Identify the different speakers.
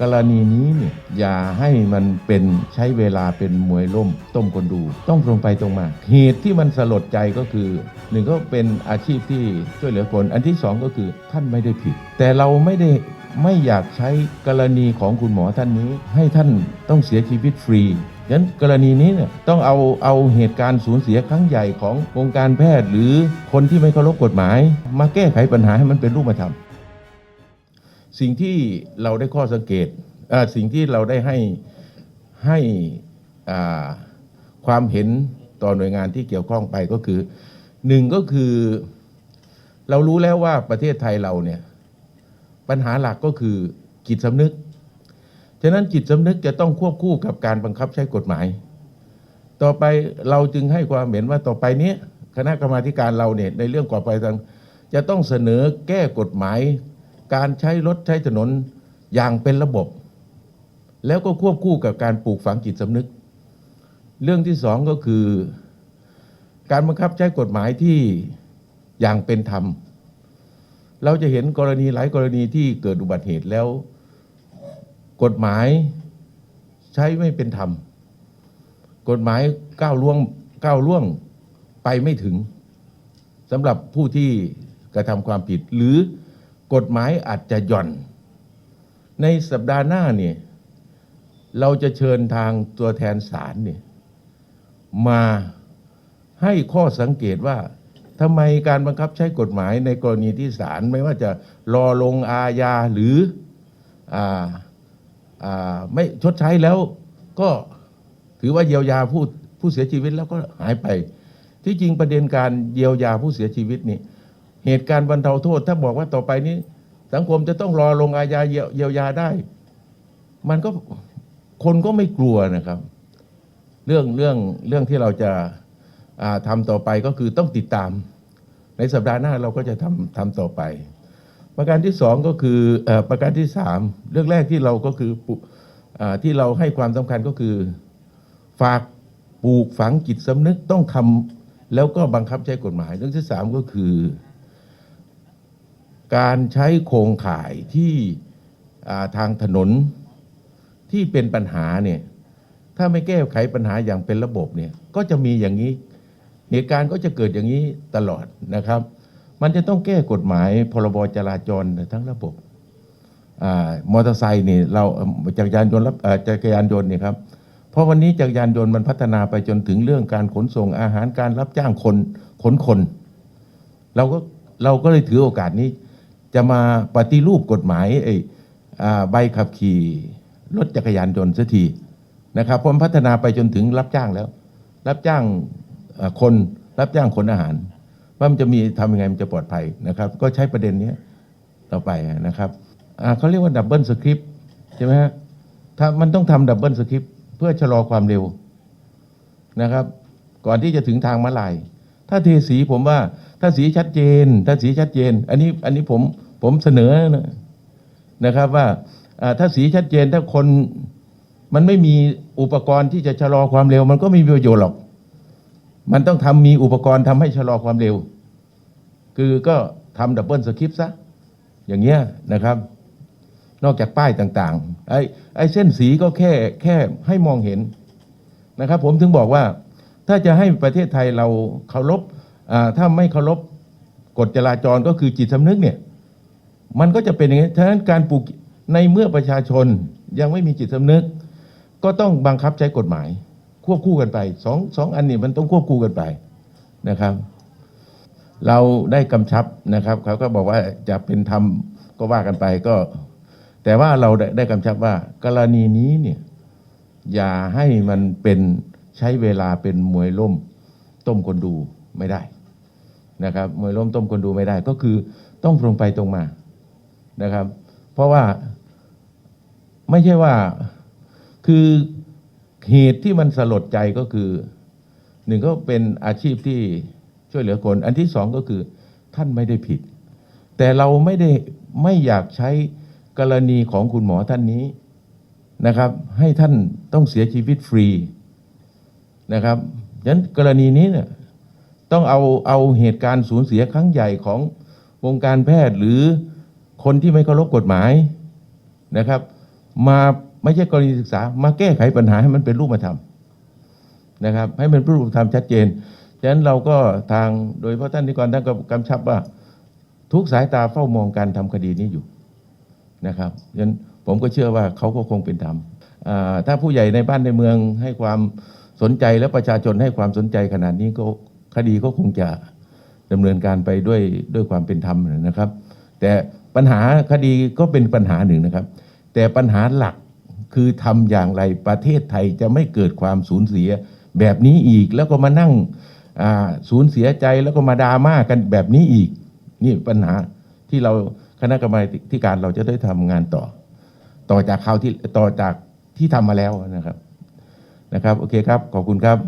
Speaker 1: กรณีนี้เนี่ยอย่าให้มันเป็นใช้เวลาเป็นมวยล่ม ต้มคนดู ต้องตรงไปตรงมา เหตุที่มันสลดใจก็คือหนึ่งก็เป็นอาชีพที่ช่วยเหลือคน อันที่สองก็คือท่านไม่ได้ผิด แต่เราไม่ได้ไม่อยากใช้กรณีของคุณหมอท่านนี้ ให้ท่านต้องเสียชีวิตฟรีฉะนั้นกรณีนี้เนี่ยต้องเอาเอาเหตุการณ์สูญเสียครั้งใหญ่ของวงการแพทย์ หรือคนที่ไม่เคารพกฎหมาย มาแก้ไขปัญหาให้มันเป็นรูปธรรม สิ่งที่เราได้ข้อสังเกตอ่อสิ่งที่เราได้ให้ให้ความเห็นต่อหน่วยงานที่เกี่ยวข้องไปก็คือหนึ่งก็คือ เรารู้แล้วว่าประเทศไทยเราเนี่ยปัญหาหลักก็คือจิตสำนึก ฉะนั้นจิตสำนึกจะต้องควบคู่กับการบังคับใช้กฎหมาย ต่อไปเราจึงให้ความเห็นว่าต่อไปนี้คณะกรรมาธิการเราเนี่ยในเรื่องก่อไปทางจะต้องเสนอแก้กฎหมาย การใช้รถใช้ถนนอย่างเป็นระบบ แล้วก็ควบคู่กับการปลูกฝังจิตสำนึก เรื่องที่สองก็คือ การบังคับใช้กฎหมายที่อย่างเป็นธรรม เราจะเห็นกรณีหลายกรณีที่เกิดอุบัติเหตุแล้ว กฎหมายใช้ไม่เป็นธรรม กฎหมายก้าวล่วงก้าวล่วงไปไม่ถึงสำหรับผู้ที่กระทำความผิดหรือ กฎหมายอาจจะหย่อน ในสัปดาห์หน้าเนี่ยเราจะเชิญทางตัวแทนศาลเนี่ยมาให้ข้อสังเกตว่าทำไมการบังคับใช้กฎหมายในกรณีที่ศาลไม่ว่าจะรอลงอาญาหรือออไม่ชดใช้แล้วก็ถือว่าเยียวยาผู้ผู้เสียชีวิตแล้วก็หายไป ที่จริงประเด็นการเยียวยาผู้เสียชีวิตนี่ เหตุการณ์บรรเทาโทษ ถ้าบอกว่าต่อไปนี้ สังคมจะต้องรอลงอาญาเยียวยาได้ มันก็คนก็ไม่กลัวนะครับ เรื่องเรื่องเรื่องที่เราจะาทำต่อไปก็คือต้องติดตาม ในสัปดาห์หน้าเราก็จะทำทำต่อไป ประการที่สองก็คืออประการที่สามเรื่องแรกที่เราก็คืออที่เราให้ความสำคัญก็คือ ฝากปลูกฝังจิตสำนึกต้องทำแล้วก็บังคับใช้กฎหมาย เรื่องที่สามก็คือ การใช้โครงข่ายที่ทางถนนที่เป็นปัญหาเนี่ยถ้าไม่แก้ไขปัญหาอย่างเป็นระบบเนี่ยก็จะมีอย่างนี้เหตุการณ์ก็จะเกิดอย่างนี้ตลอดนะครับ มันจะต้องแก้กฎหมายพรบจราจรทั้งระบบมอเตอร์ไซค์นี่เราจักรยานยนต์จักรยานยนต์เนี่ยครับเพราะวันนี้จักรยานยนต์มันพัฒนาไปจนถึงเรื่องการขนส่งอาหารการรับจ้างคนขนคน เราก็เราก็เลยถือโอกาสนี้ จะมาปฏิรูปกฎหมายไอ้ใบขับขี่รถจักรยานยนต์สักทีนะครับเพราะมันพัฒนาไปจนถึงรับจ้างแล้ว รับจ้างคนรับจ้างขนอาหาร ว่ามันจะมีทำยังไงมันจะปลอดภัยนะครับ ก็ใช้ประเด็นนี้ต่อไปนะครับเขาเรียกว่าดับเบิลสคริปต์ใช่ไหมฮะถ้ามันต้องทำดับเบิลสคริปต์เพื่อชะลอความเร็วนะครับ ก่อนที่จะถึงทางมาลาย ถ้าเทสีผมว่า ถ้าสีชัดเจน ถ้าสีชัดเจน อันนี้อันนี้ผมผมเสนอนะนะครับว่าถ้าสีชัดเจนถ้าคนมันไม่มีอุปกรณ์ที่จะชะลอความเร็ว มันก็ไม่มีประโยชน์หรอก มันต้องทำมีอุปกรณ์ทำให้ชะลอความเร็ว คือก็ทำดับเบิลสคริปต์ซะอย่างเงี้ยนะครับ นอกจากป้ายต่างๆไอ้ไอ้เส้นสีก็แค่แค่ให้มองเห็นนะครับ ผมถึงบอกว่าถ้าจะให้ประเทศไทยเราเคารพ ถ้าไม่เคารพกฎจราจรก็คือจิตสำนึกเนี่ย มันก็จะเป็นอย่างนี้ฉะนั้นการปลูกในเมื่อประชาชนยังไม่มีจิตสำนึก ก็ต้องบังคับใช้กฎหมาย ควบคู่กันไปสองสองอันนี้มันต้องควบคู่กันไปนะครับ เราได้กำชับนะครับเขาก็บอกว่าจะเป็นธรรมก็ว่ากันไปก็ แต่ว่าเราได้ได้กำชับว่ากรณีนี้เนี่ยอย่าให้มันเป็นใช้เวลาเป็นมวยล่ม ต้มคนดูไม่ได้ นะครับมวยล่มต้มคนดูไม่ได้ ก็คือต้องตรงไปตรงมานะครับ เพราะว่าไม่ใช่ว่าคือเหตุที่มันสลดใจก็คือหนึ่งก็เป็นอาชีพที่ช่วยเหลือคน อันที่สองก็คือท่านไม่ได้ผิด แต่เราไม่ได้ไม่อยากใช้กรณีของคุณหมอท่านนี้นะครับ ให้ท่านต้องเสียชีวิตฟรีนะครับฉะนั้นกรณีนี้เนี่ย ต้องเอาเอาเหตุการณ์สูญเสียครั้งใหญ่ของวงการแพทย์หรือคนที่ไม่เคารพกฎหมายนะครับ มาไม่ใช่กรณีศึกษา มาแก้ไขปัญหาให้มันเป็นรูปธรรมนะครับ ให้มันเป็นรูปธรรมชัดเจนฉะนั้นเราก็ทางโดยพาะท่านนิกรท่านก็กำชับว่า ทุกสายตาเฝ้ามองการทำคดีนี้อยู่นะครับฉะนั้นผมก็เชื่อว่าเขาก็คงเป็นธรรมถ้าผู้ใหญ่ในบ้านในเมืองให้ความสนใจและประชาชนให้ความสนใจขนาดนี้ก็ คดีก็คงจะดำเนินการไปด้วยด้วยความเป็นธรรมนะครับ แต่ปัญหาคดีก็เป็นปัญหาหนึ่งนะครับ แต่ปัญหาหลักคือทำอย่างไรประเทศไทยจะไม่เกิดความสูญเสียแบบนี้อีก แล้วก็มานั่งอ่าสูญเสียใจแล้วก็มาดราม่ากันแบบนี้อีก นี่ปัญหาที่เราคณะกรรมาธิการเราจะได้ทำงานต่อ ต่อจากคราวที่ต่อจากที่ทำมาแล้วนะครับนะครับ โอเคครับ ขอบคุณครับ